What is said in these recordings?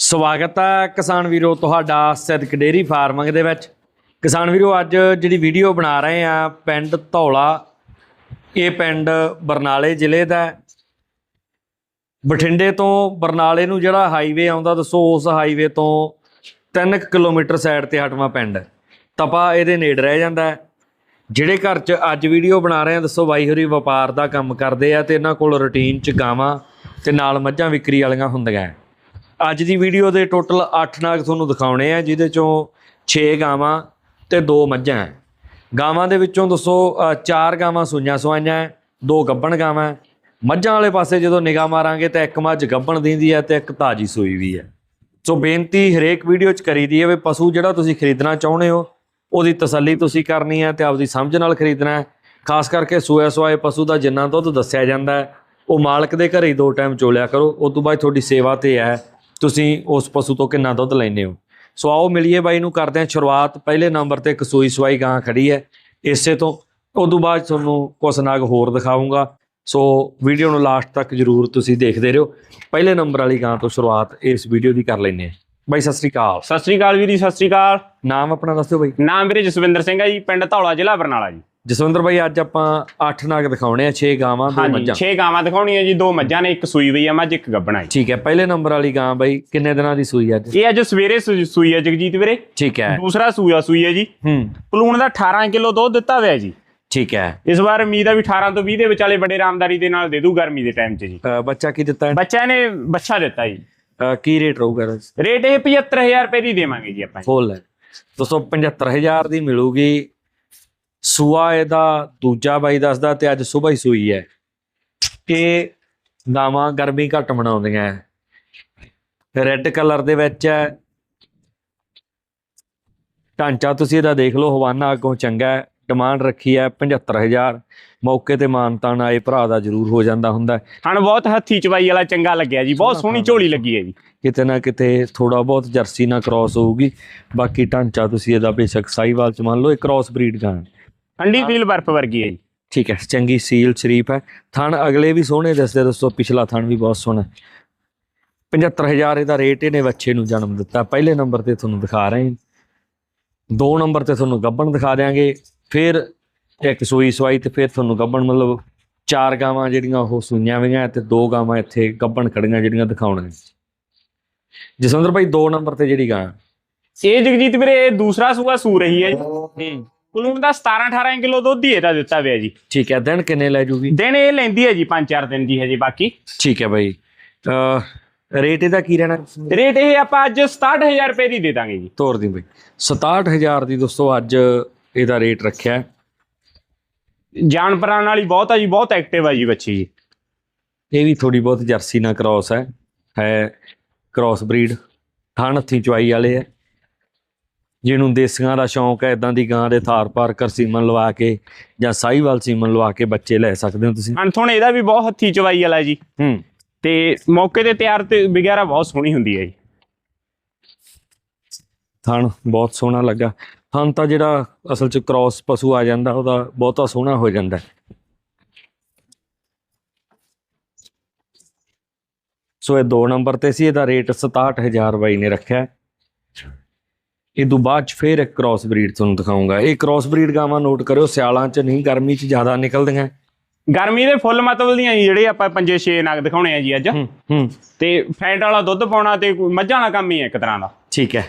ਸਵਾਗਤ ਹੈ ਕਿਸਾਨ ਵੀਰੋ, ਤੁਹਾਡਾ ਸਿੱਧਕ ਡੇਰੀ ਫਾਰਮਿੰਗ ਦੇ ਵਿੱਚ। ਕਿਸਾਨ ਵੀਰੋ, ਅੱਜ ਜਿਹੜੀ ਵੀਡੀਓ ਬਣਾ ਰਹੇ ਆ, ਪਿੰਡ ਧੌਲਾ, ਇਹ ਪਿੰਡ ਬਰਨਾਲੇ ਜ਼ਿਲ੍ਹੇ ਦਾ ਬਠਿੰਡੇ ਤੋਂ ਬਰਨਾਲੇ ਨੂੰ ਜਿਹੜਾ ਹਾਈਵੇ ਆਉਂਦਾ, ਦੱਸੋ ਉਸ ਹਾਈਵੇ ਤੋਂ 3 ਕਿਲੋਮੀਟਰ ਸਾਈਡ ਤੇ ਹਟਵਾ ਪਿੰਡ ਤਪਾ ਇਹਦੇ ਨੇੜੇ ਰਹਿ ਜਾਂਦਾ ਜਿਹੜੇ ਘਰ 'ਚ ਅੱਜ ਵੀਡੀਓ ਬਣਾ ਰਹੇ ਆ, ਦੱਸੋ ਬਾਈ ਹੋਰੀ ਵਪਾਰ ਦਾ ਕੰਮ ਕਰਦੇ ਆ ਤੇ ਇਹਨਾਂ ਕੋਲ ਰੁਟੀਨ 'ਚ ਗਾਵਾਂ ਤੇ ਨਾਲ ਮੱਝਾਂ ਵਿਕਰੀ ਵਾਲੀਆਂ ਹੁੰਦੀਆਂ ਅੱਜ ਦੀ ਵੀਡੀਓ ਦੇ ਟੋਟਲ 8 ਨਾਗ ਤੁਹਾਨੂੰ ਦਿਖਾਉਣੇ ਆ ਜਿਹਦੇ ਚੋਂ 6 ਗਾਵਾਂ ਤੇ 2 ਮੱਝਾਂ ਹੈ। ਗਾਵਾਂ ਦੇ ਵਿੱਚੋਂ ਦੱਸੋ 4 ਗਾਵਾਂ ਸੂਈਆਂ ਸਵਾਈਆਂ ਹੈ, ਦੋ ਗੱਬਣ ਗਾਵਾਂ ਹੈ। ਮੱਝਾਂ ਵਾਲੇ ਪਾਸੇ ਜਦੋਂ ਨਿਗਾਹ ਮਾਰਾਂਗੇ ਤਾਂ ਇੱਕ ਮੱਝ ਗੱਬਣ ਦਿੰਦੀ ਹੈ ਤੇ ਇੱਕ ਤਾਜੀ ਸੂਈ ਵੀ ਹੈ ਸੋ ਬੇਨਤੀ ਹਰੇਕ ਵੀਡੀਓ 'ਚ ਕਰੀ ਦੀ ਹੈ ਵੀ ਪਸ਼ੂ ਜਿਹੜਾ ਤੁਸੀਂ ਖਰੀਦਣਾ ਚਾਹੁੰਦੇ ਹੋ ਉਹਦੀ ਤਸੱਲੀ ਤੁਸੀਂ ਕਰਨੀ ਹੈ ਤੇ ਆਪਦੀ ਸਮਝ ਨਾਲ ਖਰੀਦਣਾ ਹੈ ਖਾਸ ਕਰਕੇ ਸੂਏ ਸਵਾਏ ਪਸ਼ੂ ਦਾ ਜਿੰਨਾ ਦੁੱਧ ਦੱਸਿਆ ਜਾਂਦਾ ਹੈ ਉਹ ਮਾਲਕ ਦੇ ਘਰੇ ਹੀ ਦੋ ਟਾਈਮ ਚੋਲਿਆ ਕਰੋ ਉਸ ਤੋਂ ਬਾਅਦ ਤੁਹਾਡੀ ਸੇਵਾ ਤੇ ਹੈ ਤੁਸੀਂ ਉਸ ਪਸ਼ੂ ਤੋਂ ਕਿੰਨਾ ਦੁੱਧ ਲੈਂਦੇ ਹੋ? ਸੋ ਆਓ ਮਿਲੀਏ ਬਾਈ ਨੂੰ ਕਰਦੇ ਹਾਂ ਸ਼ੁਰੂਆਤ। ਪਹਿਲੇ ਨੰਬਰ ਤੇ ਇੱਕ ਸੂਈ ਸਵਾਈ ਗਾਂ ਖੜੀ ਹੈ। ਇਸੇ ਤੋਂ ਤੋਂ ਬਾਅਦ ਤੁਹਾਨੂੰ ਕੁਛ ਨਾਗ ਹੋਰ ਦਿਖਾਉਂਗਾ ਸੋ ਵੀਡੀਓ ਨੂੰ ਲਾਸਟ ਤੱਕ ਜਰੂਰ ਤੁਸੀਂ ਦੇਖਦੇ ਰਹੋ। ਪਹਿਲੇ ਨੰਬਰ ਵਾਲੀ ਗਾਂ ਤੋਂ ਸ਼ੁਰੂਆਤ ਇਸ ਵੀਡੀਓ ਦੀ ਕਰ ਲੈਂਦੇ ਹਾਂ। ਬਾਈ ਸਤਿ ਸ੍ਰੀ ਅਕਾਲ। ਸਤਿ ਸ੍ਰੀ ਅਕਾਲ ਵੀਰ ਜੀ ਸਤਿ ਸ੍ਰੀ ਅਕਾਲ। ਨਾਮ ਆਪਣਾ ਦੱਸਿਓ ਬਾਈ। ਨਾਮ ਵੀਰੇ ਜਸਵਿੰਦਰ ਸਿੰਘ ਹੈ ਜੀ ਪਿੰਡ ਧੌਲਾ ਜ਼ਿਲ੍ਹਾ ਬਰਨਾਲਾ ਜੀ। ਜਸਵਿੰਦਰ ਬਾਈ ਅੱਜ ਆਪਾਂ 8 ਨਾਗ ਦਿਖਾਉਣੇ ਆ 6 ਗਾਵਾਂ ਦੋ ਮੱਝਾਂ। 6 ਗਾਵਾਂ ਦਿਖਾਉਣੀਆਂ ਜੀ ਦੋ ਮੱਝਾਂ ਨੇ ਇੱਕ ਸੂਈ ਹੋਈ ਹੈ ਮੱਝ ਇੱਕ ਗੱਬਣਾ ਜੀ। ਠੀਕ ਹੈ ਪਹਿਲੇ ਨੰਬਰ ਵਾਲੀ ਗਾਂ ਬਾਈ ਕਿੰਨੇ ਦਿਨਾਂ ਦੀ ਸੂਈ ਅੱਜ? ਇਹ ਅੱਜ ਸਵੇਰੇ ਸੂਈ ਹੈ ਜਗਜੀਤ ਵੀਰੇ। ਠੀਕ ਹੈ। ਦੂਸਰਾ ਸੂਆ ਸੂਈ ਹੈ ਜੀ। ਹੂੰ। ਪਲੂਣ ਦਾ 18 ਕਿਲੋ ਦੁੱਧ ਦਿੱਤਾ ਹੋਇਆ ਜੀ। ਠੀਕ ਹੈ। ਇਸ ਵਾਰ ਉਮੀਦ ਆ ਵੀ 18 ਤੋਂ 20 ਦੇ ਵਿਚਾਲੇ ਬੜੇ ਰਾਮਦਾਰੀ ਦੇ ਨਾਲ ਦੇ ਦੂ ਗਰਮੀ ਦੇ ਟਾਈਮ 'ਚ ਜੀ। ਬੱਚਾ ਕੀ ਦਿੱਤਾ ਹੈ ਬੱਚਾ ਨੇ ਬੱਚਾ ਦਿੱਤਾ ਜੀ। ਕੀ ਰੇਟ ਰਹੂਗਾ ਰੇਟ ਇਹ 75000 ਰੁਪਏ ਦੀ ਦੇਵਾਂਗੇ ਜੀ ਆਪਾਂ ਫੁੱਲ ਹੈ। ਦੋਸਤੋ 75000 ਦੀ ਮਿਲੂਗੀ। ਸੂਆ ਇਹਦਾ ਦੂਜਾ ਬਾਈ ਦੱਸਦਾ ਤੇ ਅੱਜ ਸਵੇਰ ਹੀ ਸੂਈ ਹੈ। ਇਹ ਗਾਵਾਂ ਗਰਮੀ ਘੱਟ ਮਨਾਉਂਦੀਆਂ ਹੈ। ਰੈੱਡ ਕਲਰ ਦੇ ਵਿੱਚ ਹੈ। ਢਾਂਚਾ ਤੁਸੀਂ ਇਹਦਾ ਦੇਖ ਲਓ ਹਵਾਨਾ ਅੱਗੋਂ ਚੰਗਾ ਹੈ। ਡਿਮਾਂਡ ਰੱਖੀ ਹੈ 75000 ਮੌਕੇ ਤੇ ਮਾਨਤਾਨ ਆਏ ਭਰਾ ਦਾ ਜ਼ਰੂਰ ਹੋ ਜਾਂਦਾ ਹੁੰਦਾ। ਹਣ ਬਹੁਤ ਹੱਥੀ ਚਵਾਈ ਵਾਲਾ ਚੰਗਾ ਲੱਗਿਆ ਜੀ ਬਹੁਤ ਸੋਹਣੀ ਝੋਲੀ ਲੱਗੀ ਹੈ ਜੀ। ਕਿਤੇ ਨਾ ਕਿਤੇ ਥੋੜਾ ਬਹੁਤ ਜਰਸੀ ਨਾਲ ਕ੍ਰਾਸ ਹੋਊਗੀ। ਬਾਕੀ ਢਾਂਚਾ ਤੁਸੀਂ ਇਹਦਾ ਬੇਸ਼ੱਕ ਸਾਈਵਾਲ ਚ ਮੰਨ ਲਓ ਇਹ ਕ੍ਰਾਸ ਬਰੀਡ ਗਾਂ। ਠੰਡੀ ਫੀਲ ਬਰਫ਼ ਵਰਗੀ ਹੈ ਜੀ। ਠੀਕ ਹੈ ਚੰਗੀ ਸੀਲ ਸ਼ਰੀਫ ਹੈ। ਥਣ ਅਗਲੇ ਵੀ ਸੋਹਣੇ ਦੱਸਦੇ ਦੱਸੋ ਪਿਛਲਾ ਥਣ ਵੀ ਬਹੁਤ ਸੋਹਣਾ ਹੈ। 75000 ਇਹਦਾ ਰੇਟ ਇਹਨੇ ਬੱਚੇ ਨੂੰ ਜਨਮ ਦਿੱਤਾ। ਪਹਿਲੇ ਨੰਬਰ ਤੇ ਤੁਹਾਨੂੰ ਦਿਖਾ ਰਹੇ ਹਾਂ। ਦੋ ਨੰਬਰ ਤੇ ਤੁਹਾਨੂੰ ਗੱਬਣ ਦਿਖਾ ਦਿਆਂਗੇ। ਫਿਰ ਇੱਕ ਸੂਈ ਸਵਾਈ ਤੇ ਫਿਰ ਤੁਹਾਨੂੰ ਗੱਬਣ ਮਤਲਬ ਚਾਰ ਗਾਵਾਂ ਜਿਹੜੀਆਂ ਉਹ ਸੂਈਆਂ ਹੋਈਆਂ ਤੇ ਦੋ ਗਾਵਾਂ ਇੱਥੇ ਗੱਬਣ ਖੜੀਆਂ ਜਿਹੜੀਆਂ ਦਿਖਾਉਣੀਆਂ ਜਸਵੰਦਰ ਭਾਈ ਦੋ ਨੰਬਰ ਤੇ ਜਿਹੜੀ ਗਾਂ ਇਹ ਜਗਜੀਤ ਵੀਰੇ ਇਹ ਦੂਸਰਾ ਸੂਆ ਸੂ ਰਹੀ ਹੈ ਜੀ। ਕੁਲੂਣ ਦਾ 17 18 ਕਿਲੋ ਦੁੱਧ ਹੀ ਇਹਦਾ ਦਿੱਤਾ ਹੋਇਆ ਜੀ। ਠੀਕ ਹੈ ਦਿਨ ਕਿੰਨੇ ਲੈ ਜੂਗੀ? ਦਿਨ ਇਹ ਲੈਂਦੀ ਹੈ ਜੀ 5-4 ਦਿਨ ਦੀ ਹੈ ਜੀ ਬਾਕੀ। ਠੀਕ ਹੈ ਭਾਈ ਅ ਰੇਟ ਇਹਦਾ ਕੀ ਰਹਿਣਾ? ਰੇਟ ਇਹ ਆਪਾਂ ਅੱਜ 67000 ਰੁਪਏ ਦੀ ਦੇ ਦਾਂਗੇ ਜੀ। ਤੋਰ ਦੀ ਬਈ। 67000 ਦੀ ਦੋਸਤੋ ਅੱਜ ਇਹਦਾ ਰੇਟ ਰੱਖਿਆ। ਜਾਨਵਰਾਂ ਹੀ ਬਹੁਤ ਆ ਜੀ ਬਹੁਤ ਐਕਟਿਵ ਆ ਜੀ ਬੱਚੀ ਜੀ। ਇਹ ਵੀ ਥੋੜੀ ਬਹੁਤ ਜਰਸੀ ਨਾਲ ਕ੍ਰਾਸ ਹੈ। ਹੈ ਕ੍ਰਾਸ ਬਰੀਡ ਥਣ ਹੱਥੀ ਚਵਾਈ ਵਾਲੇ ਹੈ ਜਿਹਨੂੰ ਦੇਸੀਆਂ ਦਾ ਸ਼ੌਂਕ ਹੈ ਇਦਾਂ ਦੀ ਗਾਂ ਦੇ ਥਾਰ ਪਾਰ ਕਰ ਸੀਮਨ ਲਵਾ ਕੇ ਜਾਂ ਸਾਈਵਾਲ ਸੀਮਨ ਲਵਾ ਕੇ ਬੱਚੇ ਲੈ ਸਕਦੇ ਹੋ ਤੁਸੀਂ? ਅਣਥੁਣ ਇਹਦਾ ਵੀ ਬਹੁਤ ਹੱਥੀ ਚਵਾਈ ਵਾਲਾ ਜੀ। ਹੂੰ। ਤੇ ਮੌਕੇ ਤੇ ਤਿਆਰ ਤੇ ਵਗੈਰਾ ਬਹੁਤ ਸੋਹਣੀ ਹੁੰਦੀ ਹੈ ਜੀ। ਥਣ ਬਹੁਤ ਸੋਹਣਾ ਲੱਗਾ। ਥਣ ਤਾਂ ਜਿਹੜਾ ਅਸਲ ਚ ਕ੍ਰਾਸ ਪਸ਼ੂ ਆ ਜਾਂਦਾ ਉਹਦਾ ਬਹੁਤਾ ਸੋਹਣਾ ਹੋ ਜਾਂਦਾ। ਸੋ ਇਹ ਦੋ ਨੰਬਰ ਤੇ ਸੀ ਇਹਦਾ ਰੇਟ 67000 ਬਾਈ ਨੇ ਰੱਖਿਆ। ਇਹ ਤੋਂ ਬਾਅਦ ਚ ਫੇਰ ਇੱਕ ਕ੍ਰਾਸ ਬਰੀਡ ਤੁਹਾਨੂੰ ਦਿਖਾਉਂਗਾ। ਇਹ ਕ੍ਰਾਸ ਬਰੀਡ ਗਾਵਾਂ ਨੋਟ ਕਰਿਓ ਸਿਆਲਾਂ ਚ ਨਹੀਂ ਗਰਮੀ ਚ ਜ਼ਿਆਦਾ ਨਿਕਲਦੀਆਂ। ਗਰਮੀ ਦੇ ਫੁੱਲ ਮਤਲਬ ਦੀਆਂ ਜੀ ਜਿਹੜੇ ਆਪਾਂ ਪੰਜੇ ਛੇ ਨਗ ਦਿਖਾਉਣੇ ਆ ਜੀ ਅੱਜ। ਹੂੰ ਤੇ ਫੈਟ ਵਾਲਾ ਦੁੱਧ ਪਾਉਣਾ ਤੇ ਮੱਝਾਂ ਵਾਲਾ ਕੰਮ ਹੀ ਹੈ ਇੱਕ ਤਰ੍ਹਾਂ ਦਾ। ਠੀਕ ਹੈ।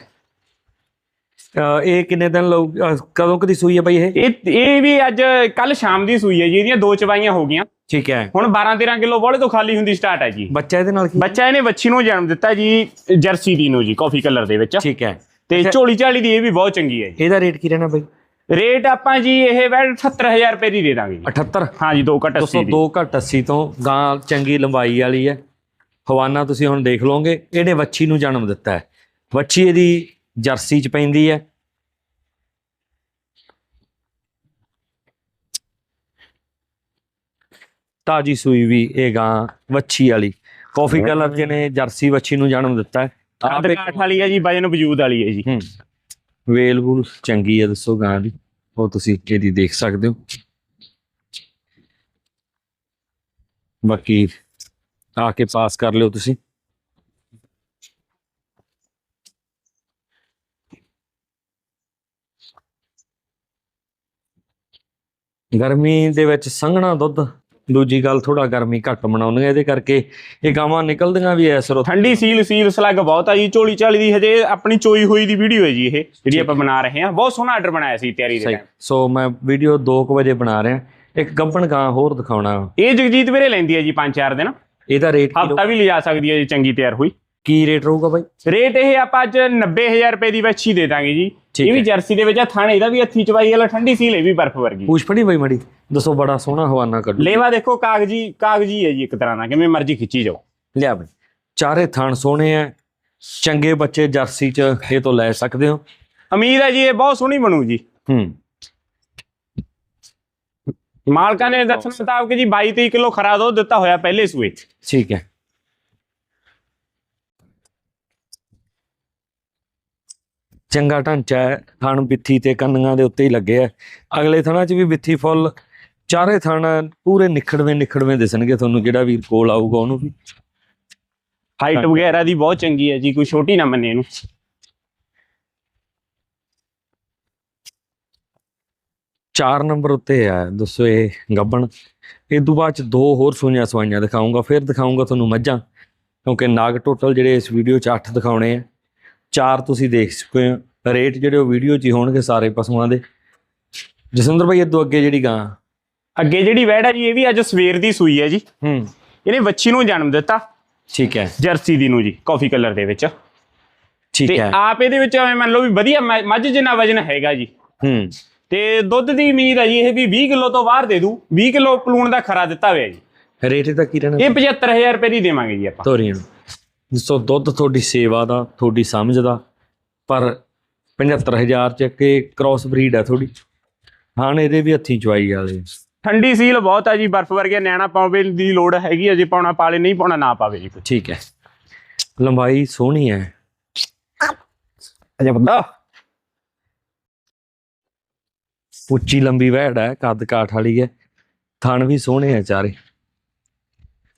ਇਹ ਕਿੰਨੇ ਦਿਨ ਲਊ ਕਦੋਂ ਕਦੀ ਸੂਈ ਹੈ ਬਾਈ ਇਹ? ਇਹ ਵੀ ਅੱਜ ਕੱਲ ਸ਼ਾਮ ਦੀ ਸੂਈ ਹੈ ਜੀ ਇਹਦੀਆਂ ਦੋ ਚਵਾਈਆਂ ਹੋ ਗਈਆਂ। ਠੀਕ ਹੈ। ਹੁਣ 12 13 ਕਿਲੋ ਬੋਲੇ ਤੋਂ ਖਾਲੀ ਹੁੰਦੀ ਸਟਾਰਟ ਹੈ ਜੀ। ਬੱਚਾ ਇਹਦੇ ਨਾਲ ਕੀ? ਬੱਚਾ ਇਹਨੇ ਵੱਛੀ ਨੂੰ ਜਨਮ ਦਿੱਤਾ ਜੀ ਜਰਸੀ ਦੀ ਨੂੰ ਜੀ ਕਾਫੀ ਕਲਰ ਦੇ ਵਿੱਚ। ਠੀਕ ਹੈ। ਤੇ ਝੋਲੀ ਝਾਲੀ ਦੀ ਇਹ ਵੀ ਬਹੁਤ ਚੰਗੀ ਹੈ ਜੀ। ਇਹਦਾ ਰੇਟ ਕੀ ਰਹਿਣਾ ਬਾਈ? ਰੇਟ ਆਪਾਂ ਜੀ ਇਹ ਵੈਲ 78000 ਰੁਪਏ ਦੀ ਦੇ ਦਾਂਗੇ ਜੀ। 78 ਹਾਂ ਜੀ 2 ਘਟ 80 ਦੀ। 202 ਘੱਟ 80 ਤੋਂ ਗਾਂ ਚੰਗੀ ਲੰਬਾਈ ਵਾਲੀ ਹੈ। ਹਵਾਨਾ ਤੁਸੀਂ ਹੁਣ ਦੇਖ ਲਓਗੇ ਇਹਨੇ ਵੱਛੀ ਨੂੰ ਜਨਮ ਦਿੱਤਾ ਹੈ। ਵੱਛੀ ਇਹਦੀ ਜਰਸੀ ਚ ਪੈਂਦੀ ਹੈ। ਤਾਜੀ ਸੂਈ ਵੀ ਇਹ ਗਾਂ ਵੱਛੀ ਵਾਲੀ। ਕਾਫੀ ਕਲਰ ਜਿਹਨੇ ਜਰਸੀ ਵੱਛੀ ਨੂੰ ਜਨਮ ਦਿੱਤਾ ਹੈ। ਆਹ ਤੇ ਕਾਠ ਵਾਲੀ ਹੈ ਜੀ ਵਜਨ ਵਜੂਦ ਵਾਲੀ ਹੈ ਜੀ। ਹੂੰ। ਵੇਲ ਵੂਲ ਚੰਗੀ ਆ ਦੱਸੋ ਗਾਂ ਦੀ। ਉਹ ਤੁਸੀਂ ਇਹਦੀ ਦੇਖ ਸਕਦੇ ਹੋ। ਬਾਕੀ ਆ ਕੇ ਪਾਸ ਕਰ ਲਿਓ ਤੁਸੀਂ। ਗਰਮੀ ਦੇ ਵਿੱਚ ਸੰਘਣਾ ਦੁੱਧ। ਦੂਜੀ ਗੱਲ ਥੋੜਾ ਗਰਮੀ ਘੱਟ ਬਣਾਉਂਦੀਆਂ ਇਹਦੇ ਕਰਕੇ ਇਹ ਗਾਵਾਂ ਨਿਕਲਦੀਆਂ ਵੀ ਐਸ ਰੁੱਤ ਠੰਡੀ ਸੀਲ ਸੀਲ ਸਲੱਗ ਬਹੁਤ ਆ ਜੀ ਝੋਲੀ ਚਾਲੀ ਦੀ ਹਜੇ ਆਪਣੀ ਚੋਈ ਹੋਈ ਦੀ ਵੀਡੀਓ ਹੈ ਜੀ ਇਹ ਜਿਹੜੀ ਆਪਾਂ ਬਣਾ ਰਹੇ ਹਾਂ। ਬਹੁਤ ਸੋਹਣਾ ਆਰਡਰ ਬਣਾਇਆ ਸੀ ਤਿਆਰੀ ਦੇ ਸਹੀ। ਸੋ ਮੈਂ ਵੀਡੀਓ 2 ਵਜੇ ਬਣਾ ਰਿਹਾ। ਇੱਕ ਗੱਬਣ ਗਾਂ ਹੋਰ ਦਿਖਾਉਣਾ। ਇਹ ਜਗਜੀਤ ਵੀਰੇ ਲੈਂਦੀ ਹੈ ਜੀ 5-4 ਦਿਨ। ਇਹਦਾ ਰੇਟ ਹਫਤਾ ਵੀ ਲਿਜਾ ਸਕਦੀ ਹੈ ਜੀ ਚੰਗੀ ਤਿਆਰ ਹੋਈ। ਕੀ ਰੇਟ ਰਹੂਗਾ ਬਾਈ? ਰੇਟ ਇਹ ਆਪਾਂ ਅੱਜ 90000 ਰੁਪਏ ਦੀ ਵੱਛੀ ਦੇ ਦਾਂਗੇ ਜੀ। ਇਹ ਵੀ। ਜਰਸੀ ਦੇ ਵਿੱਚ ਆ ਥਾਣੇ ਇਹਦਾ ਵੀ ਹੱਥੀ ਚਵਾਈ ਵਾਲਾ ਠੰਡੀ ਸੀਲ ਇਹ ਵੀ ਬਰਫ਼ ਵਰਗੀ। ਪੂਛ ਫੜੀ ਬਾਈ ਮੜੀ? ਦੱਸੋ ਬੜਾ ਸੋਹਣਾ ਹਵਾਨਾ ਕੱਢੂ। ਲੇਵਾ ਦੇਖੋ ਕਾਗਜੀ ਕਾਗਜੀ ਹੈ ਜੀ ਇੱਕ ਤਰ੍ਹਾਂ ਦਾ ਕਿਵੇਂ ਮਰਜ਼ੀ ਖਿੱਚੀ ਜਾਓ। ਲਿਆ ਬਾਈ। ਚਾਰੇ ਥਣ ਸੋਹਣੇ ਆ। ਚੰਗੇ ਬੱਚੇ ਜਰਸੀ ਚ ਇਹ ਤੋਂ ਲੈ ਸਕਦੇ ਹੋ। ਉਮੀਦ ਹੈ ਜੀ ਇਹ ਬਹੁਤ ਸੋਹਣੀ ਬਣੂ ਜੀ। ਹੂੰ। ਮਾਲਕਾਂ ਨੇ ਦੱਸਣ ਮੁਤਾਬਕ ਜੀ 22 23 ਕਿਲੋ ਖਰਾ ਦੁੱਧ ਦਿੱਤਾ ਹੋਇਆ ਪਹਿਲੇ ਸੂਏ। ਠੀਕ ਹੈ। ਚੰਗਾ ਢਾਂਚਾ ਹੈ ਥਣ ਬਿੱਥੀ ਤੇ ਕੰਨੀਆਂ ਦੇ ਉੱਤੇ ਹੀ ਲੱਗੇ ਆ। ਅਗਲੇ ਥਣਾਂ 'ਚ ਵੀ ਬਿੱਥੀ ਫੁੱਲ ਚਾਰੇ ਥਣ ਪੂਰੇ ਨਿਖੜਵੇਂ ਨਿਖੜਵੇਂ ਦਿਸਣਗੇ ਤੁਹਾਨੂੰ ਜਿਹੜਾ ਵੀਰ ਕੋਲ ਆਊਗਾ ਉਹਨੂੰ ਵੀ। ਹਾਈਟ ਵਗੈਰਾ ਦੀ ਬਹੁਤ ਚੰਗੀ ਹੈ ਜੀ ਕੋਈ ਛੋਟੀ ਨਾ ਮੰਨੇ ਇਹਨੂੰ। ਚਾਰ ਨੰਬਰ ਉੱਤੇ ਆ ਦੱਸੋ ਇਹ ਗੱਬਣ। ਇਹ ਤੋਂ ਬਾਅਦ ਚ ਦੋ ਹੋਰ ਸੂਈਆਂ ਸਵਾਈਆਂ ਦਿਖਾਉਂਗਾ ਫਿਰ ਦਿਖਾਉਂਗਾ ਤੁਹਾਨੂੰ ਮੱਝਾਂ ਕਿਉਂਕਿ ਨਾਗ ਟੋਟਲ ਜਿਹੜੇ ਇਸ ਵੀਡੀਓ 'ਚ 8 ਦਿਖਾਉਣੇ ਆ। ਚਾਰ ਤੁਸੀਂ ਦੇਖ ਚੁੱਕੇ ਹੋ। ਰੇਟ ਜਿਹੜੇ ਉਹ ਵੀਡੀਓ 'ਚ ਹੀ ਹੋਣਗੇ ਸਾਰੇ ਪਸ਼ੂਆਂ ਦੇ। ਜਸਵਿੰਦਰ ਭਾਈ ਇਹ ਤੋਂ ਅੱਗੇ ਜਿਹੜੀ ਗਾਂ। ਅੱਗੇ ਜਿਹੜੀ ਵੈੜ ਹੈ ਜੀ ਇਹ ਵੀ ਅੱਜ ਸਵੇਰ ਦੀ ਸੂਈ ਹੈ ਜੀ। ਹੂੰ। ਇਹਨੇ ਵੱਛੀ ਨੂੰ ਜਨਮ ਦਿੱਤਾ। ਠੀਕ ਹੈ। ਜਰਸੀ ਦੀ ਨੂੰ ਜੀ ਕਾਫੀ ਕਲਰ ਦੇ ਵਿੱਚ। ਠੀਕ ਤੇ ਹੈ। ਆਪ ਇਹਦੇ ਵਿੱਚ ਐਵੇਂ ਮੰਨ ਲਓ ਵੀ ਵਧੀਆ ਮੱਝ ਮੱਝ ਜਿੰਨਾ ਵਜਨ ਹੈਗਾ ਜੀ। ਹੂੰ। ਤੇ ਦੁੱਧ ਦੀ ਉਮੀਦ ਹੈ ਜੀ ਇਹ ਵੀ 20 ਕਿਲੋ ਤੋਂ ਬਾਹਰ ਦੇ ਦੂ। 20 ਕਿਲੋ ਪਲੂਣ ਦਾ ਖਰਾ ਦਿੱਤਾ ਹੋਇਆ ਜੀ। ਰੇਟ ਇਹਦਾ ਕੀ ਰਹਿਣਾ? ਇਹ 75000 ਰੁਪਏ ਦੀ ਦੇਵਾਂਗੇ ਜੀ ਆਪਾਂ। ਤੋਰੀਆਂ ਸੋ ਦੁੱਧ ਤੁਹਾਡੀ ਸੇਵਾ ਦਾ ਤੁਹਾਡੀ ਸਮਝ ਦਾ ਪਰ 75000 ਚ ਕਿ ਕ੍ਰਾਸ ਬਰੀਡ ਹੈ ਥੋੜੀ ਹਾਂ ਇਹਦੇ ਵੀ ਹੱਥੀਂ ਚਵਾਈ ਵਾਲੇ ਠੰਡੀ ਸੀਲ ਬਹੁਤ ਆ ਜੀ ਬਰਫ਼ ਵਰਗੇ ਨੈਣਾ ਪਾਵੇ ਦੀ ਲੋੜ ਹੈਗੀ ਹੈ ਜੇ ਪਾਉਣਾ ਪਾਲੇ ਨਹੀਂ ਪਾਉਣਾ ਨਾ ਪਾਵੇ ਜੀ ਠੀਕ ਹੈ। ਲੰਬਾਈ ਸੋਹਣੀ ਹੈ। ਅਜੇ ਬੰਦਾ। ਉੱਚੀ ਲੰਬੀ ਵਹਿੜ ਹੈ ਕੱਦ ਕਾਠ ਵਾਲੀ ਹੈ। ਥਣ ਵੀ ਸੋਹਣੇ ਆ ਚਾਰੇ।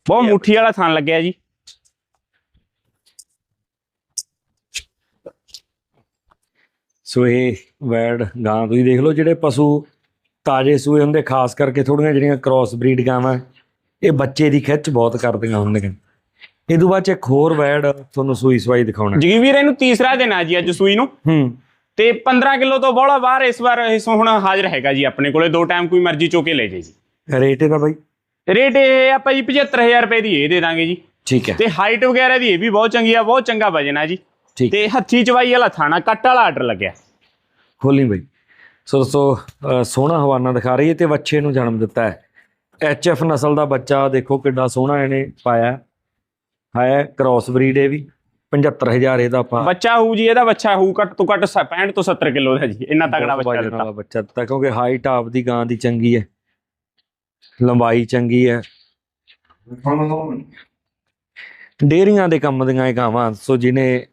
ਬਹੁਤ ਮੁੱਠੀ ਵਾਲਾ ਥਣ ਲੱਗਿਆ ਜੀ। ਸੋ ਇਹ ਵੈੜ ਗਾਂ ਤੁਸੀਂ ਦੇਖ ਲਓ ਜਿਹੜੇ ਪਸ਼ੂ ਤਾਜੇ ਸੂਏ ਹੁੰਦੇ ਖਾਸ ਕਰਕੇ ਥੋੜੀਆਂ ਜਿਹੜੀਆਂ ਕ੍ਰਾਸ ਬਰੀਡ ਗਾਵਾਂ ਇਹ ਬੱਚੇ ਦੀ ਖਿੱਚ ਬਹੁਤ ਕਰਦੀਆਂ ਹੁੰਦੀਆਂ। ਇਹ ਤੋਂ ਬਾਅਦ ਚ ਇੱਕ ਹੋਰ ਵੈੜ ਤੁਹਾਨੂੰ ਸੂਈ ਸਵਾਈ ਦਿਖਾਉਣਾ। ਜਗਵੀਰ ਇਹਨੂੰ ਤੀਸਰਾ ਦਿਨ ਆ ਜੀ ਅੱਜ ਸੂਈ ਨੂੰ। ਹੂੰ। ਤੇ 15 ਕਿਲੋ ਤੋਂ ਬੋਲਾ ਬਾਹਰ ਇਸ ਵਾਰ ਇਸ ਹੁਣ ਹਾਜ਼ਰ ਹੈਗਾ ਜੀ ਆਪਣੇ ਕੋਲੇ। ਦੋ ਟਾਈਮ ਕੋਈ ਮਰਜ਼ੀ ਚੋਕੇ ਲੈ ਜੇ ਜੀ। ਰੇਟ ਇਹਦਾ ਬਾਈ? ਰੇਟ ਇਹ ਆਪਾਂ ਜੀ 75000 ਰੁਪਏ ਦੀ ਇਹ ਦੇ ਦਾਂਗੇ ਜੀ। ਠੀਕ ਹੈ। ਤੇ ਹਾਈਟ ਵਗੈਰਾ ਦੀ ਇਹ ਵੀ ਬਹੁਤ ਚੰਗੀ ਆ ਬਹੁਤ ਚੰਗਾ ਵਜਨ ਆ ਜੀ। ਠੀਕ ਤੇ ਹੱਥੀ ਚਵਾਈ ਵਾਲਾ ਥਾਣਾ ਕੱਟ ਵਾਲਾ ਆਰਡਰ ਲੱਗਿਆ। ਖੋਲੀ ਬਈ। ਸੋ ਦੋਸਤੋ ਅਹ ਸੋਹਣਾ ਹਵਾਨਾ ਦਿਖਾ ਰਹੀ ਹੈ ਤੇ ਬੱਚੇ ਨੂੰ ਜਨਮ ਦਿੱਤਾ ਹੈ। ਐਫ ਨਸਲ ਦਾ ਬੱਚਾ ਦੇਖੋ ਕਿੰਨਾ ਸੋਹਣਾ ਇਹਨੇ ਪਾਇਆ। ਹੈ ਕ੍ਰਾਸ ਬਰੀਡ ਇਹ ਵੀ 75000 ਇਹਦਾ ਆਪਾਂ ਬੱਚਾ ਹੋਊ ਜੀ ਇਹਦਾ ਬੱਚਾ ਹੋਊ ਘੱਟ ਤੋਂ ਘੱਟ 65 ਤੋਂ 70 ਕਿਲੋ ਦਾ ਜੀ ਇੰਨਾ ਤਗੜਾ ਬੱਚਾ ਦਿੱਤਾ। ਬੱਚਾ ਦਿੱਤਾ ਕਿਉਂਕਿ ਹਾਈਟ ਆਪ ਦੀ ਗਾਂ ਦੀ ਚੰਗੀ ਹੈ। ਲੰਬਾਈ ਚੰਗੀ ਹੈ। ਡੇਅਰੀਆਂ ਦੇ ਕੰਮ ਦੀਆਂ ਇਹ ਗਾਵਾਂ ਸੋ ਜਿਹਨੇ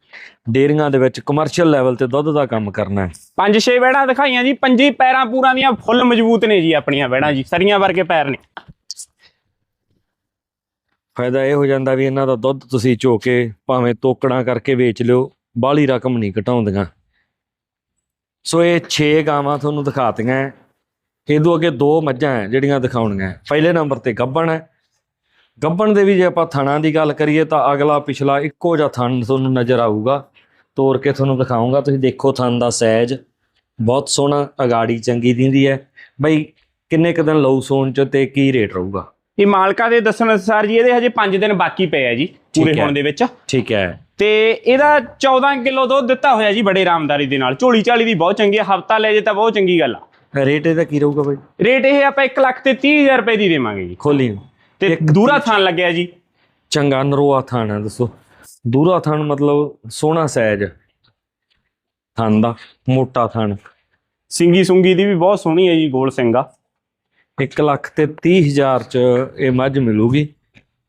ਡੇਅਰੀਆਂ ਦੇ ਵਿੱਚ ਕਮਰਸ਼ੀਅਲ ਲੈਵਲ ਤੇ ਦੁੱਧ ਦਾ ਕੰਮ ਕਰਨਾ ਹੈ ਪੰਜ ਛੇ ਵੈੜਾਂ ਦਿਖਾਈਆਂ ਜੀ ਪੰਜੀ ਪੈਰਾਂ ਪੂਰਾਂ ਦੀਆਂ ਫੁੱਲ ਮਜ਼ਬੂਤ ਨੇ ਜੀ ਆਪਣੀਆਂ ਵੈੜਾਂ ਜੀ ਸਰੀਆਂ ਵਰਗੇ ਪੈਰ ਨੇ ਫਾਇਦਾ ਇਹ ਹੋ ਜਾਂਦਾ ਵੀ ਇਹਨਾਂ ਦਾ ਦੁੱਧ ਤੁਸੀਂ ਝੋ ਕੇ ਭਾਵੇਂ ਤੋਕੜਾਂ ਕਰਕੇ ਵੇਚ ਲਿਓ ਬਾਹਲੀ ਰਕਮ ਨਹੀਂ ਘਟਾਉਂਦੀਆਂ ਸੋ ਇਹ 6 ਗਾਵਾਂ ਤੁਹਾਨੂੰ ਦਿਖਾਤੀਆਂ। ਇਹਦੋਂ ਅੱਗੇ ਦੋ ਮੱਝਾਂ ਜਿਹੜੀਆਂ ਦਿਖਾਉਣੀਆਂ। ਪਹਿਲੇ ਨੰਬਰ ਤੇ ਗੱਬਣ ਹੈ ਗੱਬਣ ਦੇ ਵੀ ਜੇ ਆਪਾਂ ਥਣਾਂ ਦੀ ਗੱਲ ਕਰੀਏ ਤਾਂ ਅਗਲਾ ਪਿਛਲਾ ਇੱਕੋ ਜਿਹਾ ਥਣ ਤੁਹਾਨੂੰ ਨਜ਼ਰ ਆਊਗਾ। ਤੋੜ ਕੇ ਤੁਹਾਨੂੰ ਦਿਖਾਉਂਗਾ ਤੁਸੀਂ ਦੇਖੋ ਥਣ ਦਾ ਸਾਈਜ਼ ਬਹੁਤ ਸੋਹਣਾ ਅਗਾੜੀ ਚੰਗੀ ਦਿੰਦੀ ਹੈ। ਬਈ ਕਿੰਨੇ ਕੁ ਦਿਨ ਲਊ ਸੋਨ ਚ ਤੇ ਕੀ ਰੇਟ ਰਹੂਗਾ? ਇਹ ਮਾਲਕਾ ਦੇ ਦੱਸਣ ਅਨੁਸਾਰ ਜੀ ਇਹਦੇ ਹਜੇ 5 ਦਿਨ ਬਾਕੀ ਪਏ ਆ ਜੀ ਪੂਰੇ। ਹੋਣ ਦੇ ਵਿੱਚ। ਠੀਕ ਹੈ। ਤੇ ਇਹਦਾ 14 ਕਿਲੋ ਦੁੱਧ ਦਿੱਤਾ ਹੋਇਆ ਜੀ ਬੜੇ ਆਰਾਮਦਾਰੀ ਦੇ ਨਾਲ। ਝੋਲੀ ਚਾਲੀ ਦੀ ਬਹੁਤ ਚੰਗੀ ਹਫਤਾ ਲੈ ਜੇ ਤਾਂ ਬਹੁਤ ਚੰਗੀ ਗੱਲ ਆ। ਰੇਟ ਇਹਦਾ ਕੀ ਰਹੂਗਾ ਬਈ? ਰੇਟ ਇਹ ਆਪਾਂ 1 ਲੱਖ ਤੇ 30000 ਰੁਪਏ ਦੀ ਦੇਵਾਂਗੇ ਜੀ। ਖੋਲੀ ਤੇ ਦੂਰਾ ਥਾਨ ਲੱਗਿਆ ਜੀ। ਚੰਗਾ ਨਰੋਆ ਥਾਣ ਹੈ ਦੱਸੋ। ਦੂਰਾ ਥਾਣ ਮਤਲਬ ਸੋਹਣਾ ਸਾਈਜ਼ ਥਣ ਦਾ ਮੋਟਾ ਥਣ। ਸਿੰਗੀ ਸੁੰਗੀ ਦੀ ਵੀ ਬਹੁਤ ਸੋਹਣੀ ਹੈ ਜੀ ਗੋਲ ਸਿੰਘਾ 1 ਲੱਖ ਤੇ 30 ਹਜ਼ਾਰ ਚ ਇਹ ਮੱਝ ਮਿਲੂਗੀ।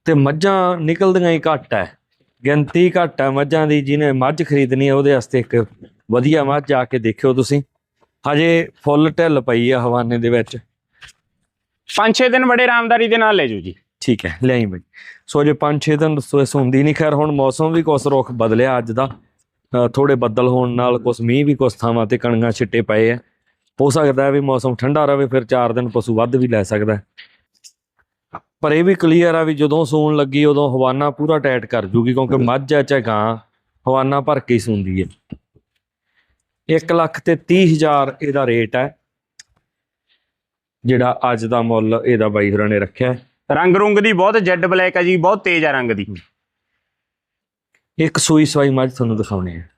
ਤੇ ਮੱਝਾਂ ਨਿਕਲਦੀਆਂ ਹੀ ਘੱਟ ਹੈ। ਗਿਣਤੀ ਘੱਟ ਹੈ ਮੱਝਾਂ ਦੀ ਜਿਹਨੇ ਮੱਝ ਖਰੀਦਣੀ ਹੈ ਉਹਦੇ ਵਾਸਤੇ ਇੱਕ ਵਧੀਆ ਮੱਝ ਜਾ ਕੇ ਦੇਖਿਓ ਤੁਸੀਂ। ਹਜੇ ਫੁੱਲ ਢਿੱਲ ਪਈ ਆ ਹਵਾਨੇ ਦੇ ਵਿੱਚ। 5-6 ਦਿਨ ਬੜੇ ਆਰਾਮਦਾਰੀ ਦੇ ਨਾਲ ਲੈ ਜਾਓ ਜੀ। ਠੀਕ ਹੈ ਲਿਆਈ ਬਈ। ਸੋ ਜੇ 5-6 ਦਿਨ ਸੋ ਹੁੰਦੀ ਨਹੀਂ ਖੈਰ ਹੁਣ ਮੌਸਮ ਵੀ ਕੁਛ ਰੁਖ ਬਦਲਿਆ ਅੱਜ ਦਾ। ਅ, ਥੋੜੇ ਬੱਦਲ ਹੋਣ ਨਾਲ ਕੁਛ ਮੀਂਹ ਵੀ ਕੁਛ ਥਾਵਾਂ ਤੇ ਕਣੀਆਂ ਛਿੱਟੇ ਪਏ ਆ। ਹੋ ਸਕਦਾ ਹੈ ਵੀ ਮੌਸਮ ਠੰਡਾ ਰਹੇ ਫਿਰ 4 ਦਿਨ ਪਸ਼ੂ ਵੱਧ ਵੀ ਲੈ ਸਕਦਾ। ਪਰ ਇਹ ਵੀ ਕਲੀਅਰ ਆ ਵੀ ਜਦੋਂ ਸੂਣ ਲੱਗੀ ਉਦੋਂ ਹਵਾਨਾ ਪੂਰਾ ਟਾਈਟ ਕਰ ਜੂਗੀ ਕਿਉਂਕਿ ਮੱਝ ਹੈ ਚਾਹੇ ਗਾਂ ਹਵਾਨਾ ਭਰ ਕੇ ਹੀ ਸੂੰਦੀ ਹੈ। 1 ਲੱਖ ਤੇ 30 ਹਜ਼ਾਰ ਇਹਦਾ ਰੇਟ ਹੈ। ਜਿਹੜਾ ਅੱਜ ਦਾ ਮੁੱਲ ਇਹਦਾ ਬਾਈ ਹੋਰਾਂ ਨੇ ਰੱਖਿਆ। ਰੰਗ ਰੁੰਗ ਦੀ ਬਹੁਤ ਜੈਡ ਬਲੈਕ ਹੈ ਜੀ ਬਹੁਤ ਤੇਜ਼ ਆ ਰੰਗ ਦੀ। ਇੱਕ ਸੂਈ ਸਵਾਈ ਮੱਝ ਤੁਹਾਨੂੰ ਦਿਖਾਉਣੀ ਹੈ।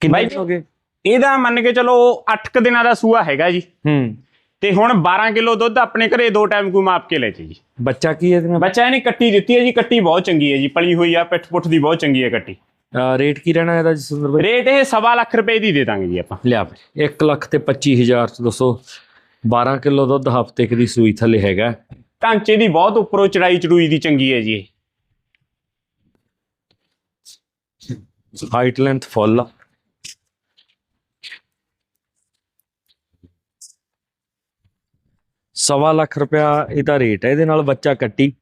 ਕਿੰਨੇ ਬਾਈ- ਦਿਨ ਹੋ ਗਏ? ਇਹਦਾ ਮੰਨ ਕੇ ਚਲੋ 8 ਦਿਨਾਂ ਦਾ ਸੂਆ ਹੈਗਾ ਜੀ। ਹੂੰ। ਤੇ ਹੁਣ 12 ਕਿਲੋ ਦੁੱਧ ਆਪਣੇ ਘਰੇ ਦੋ ਟਾਈਮ ਕੋਈ ਮਾਪ ਕੇ ਲੈ ਜੇ ਜੀ। ਬੱਚਾ ਕੀ ਹੈ ਇਹਦੇ ਬੱਚਾ ਇਹਨੇ ਕੱਟੀ ਦਿੱਤੀ ਹੈ ਜੀ ਕੱਟੀ ਬਹੁਤ ਚੰਗੀ ਹੈ ਜੀ ਪਲੀ ਹੋਈ ਆ ਪਿੱਠ ਪੁੱਠ ਦੀ ਬਹੁਤ ਚੰਗੀ ਹੈ ਕੱਟੀ। ਰੇਟ ਕੀ ਰਹਿਣਾ ਇਹਦਾ ਜੀ ਸੁੰਦਰ ਬਾਈ? ਰੇਟ ਇਹ ਸਵਾ ਲੱਖ ਰੁਪਏ ਦੀ ਦੇ ਦਾਂਗੇ ਜੀ ਆਪਾਂ। ਲਿਆ ਬਈ 1 ਲੱਖ ਤੇ 25000 ਚ ਦੋਸਤੋ 12 ਕਿਲੋ ਦੁੱਧ ਹਫ਼ਤੇ ਕੁ ਦੀ ਸੂਈ ਥੱਲੇ ਹੈਗਾ। ਢਾਂਚੇ ਦੀ ਬਹੁਤ ਉੱਪਰੋਂ ਚੜਾਈ ਚੜੂਈ ਦੀ ਚੰਗੀ ਹੈ ਜੀ। ਇਹ ਹਾਈਟ ਲੈਂਥ ਫੁੱਲ ਸਵਾ ਲੱਖ ਰੁਪਇਆ ਇਹਦਾ ਰੇਟ ਹੈ ਇਹਦੇ ਨਾਲ ਬੱਚਾ ਕੱਟੀ।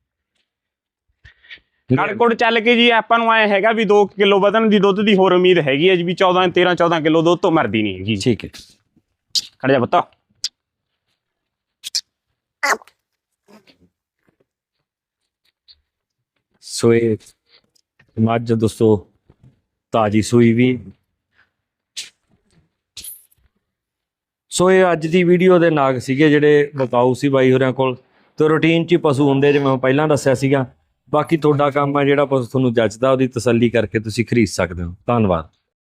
ਕੜਕੜ ਚੱਲ ਕੇ ਜੀ ਆਪਾਂ ਨੂੰ ਆਇਆ ਹੈਗਾ ਵੀ 2 ਕਿਲੋ ਵਧਣ ਦੀ ਦੁੱਧ ਦੀ ਹੋਰ ਉਮੀਦ ਹੈਗੀ ਹੈ ਜੀ ਵੀ 14 13 14 ਕਿਲੋ ਦੁੱਧ ਤੋਂ ਮਰਦੀ ਨਹੀਂ ਹੈਗੀ ਜੀ। ਠੀਕ ਹੈ। ਖੜ ਜਾ ਪੁੱਤ। ਸੋ ਇਹ ਮੱਝ ਦੋਸਤੋ, ਤਾਜੀ ਸੂਈ ਵੀ। ਸੋ ਇਹ ਅੱਜ ਦੀ ਵੀਡੀਓ ਦੇ ਨਾਗ ਸੀਗੇ ਜਿਹੜੇ ਬਤਾਊ ਸੀ ਬਾਈ ਹੋਰਿਆਂ ਕੋਲ। ਤੇ ਰੂਟੀਨ 'ਚ ਹੀ ਪਸ਼ੂ ਹੁੰਦੇ ਜਿਵੇਂ ਮੈਂ ਪਹਿਲਾਂ ਦੱਸਿਆ ਸੀਗਾ। ਬਾਕੀ ਤੁਹਾਡਾ ਕੰਮ ਹੈ ਜਿਹੜਾ ਪਸ਼ੂ ਤੁਹਾਨੂੰ ਜੱਜਦਾ, ਉਹਦੀ ਤਸੱਲੀ ਕਰਕੇ ਤੁਸੀਂ ਖਰੀਦ ਸਕਦੇ ਹੋ। ਧੰਨਵਾਦ।